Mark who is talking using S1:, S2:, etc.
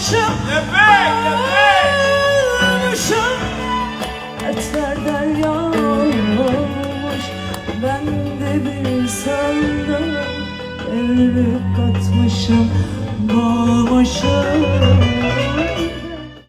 S1: Ağlamışım Ağlamışım Etlerden yanmış Ben de bir sandım Evlilik katmışım Boğmuşum